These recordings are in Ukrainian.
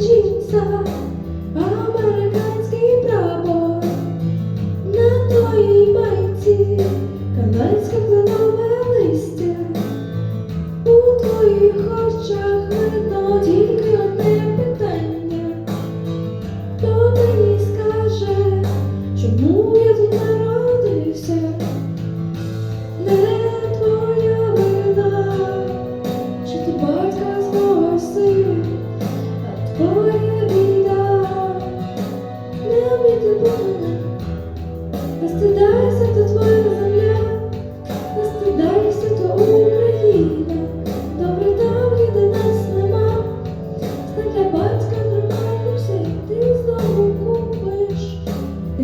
джинсах, американський прапор на твоїй майці, канадське кленове листя. У твоїх очах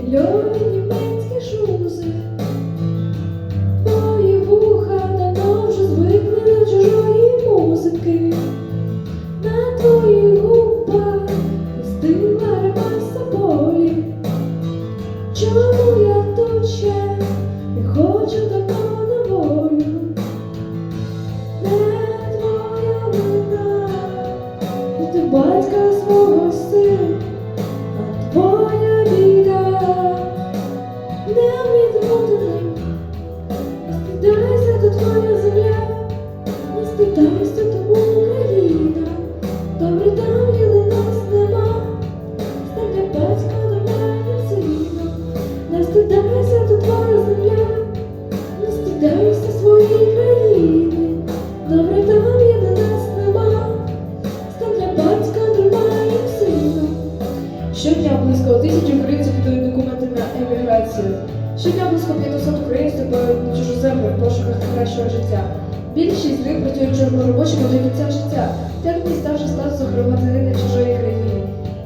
Тильові німецькі шузи. Мої вуха давно вже звикли до чужої музики. На твоїх губах стигла ремаса болі. Чому я тут ще хочу волю? Не твоя вина, ти батька не стидайся, то Україна. Добре де нас нема, для батька нормальним сином. Не стидайся, то твоя земля, не стидайся своєї країни. Добре де нас нема, для батька нормальним сином. Щодня близько тисячі українців подають документи на еміграцію. Щодня близько 500 українців подають на чужу землю в пошуках кращого життя. Більшість з них працюють чорноробочими до кінця життя, так не ставши статусу громадянина чужої країни.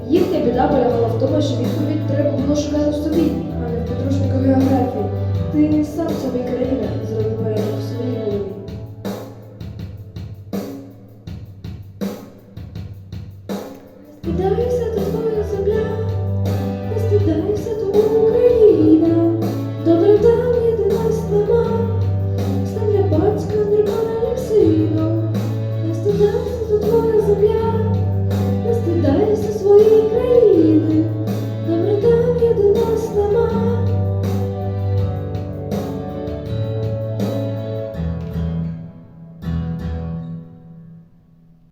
Їхня біда полягала в тому, що відповідь треба було шукати в собі, а не в підручнику географії. Ти сам собі країна зробив в своїй голові. То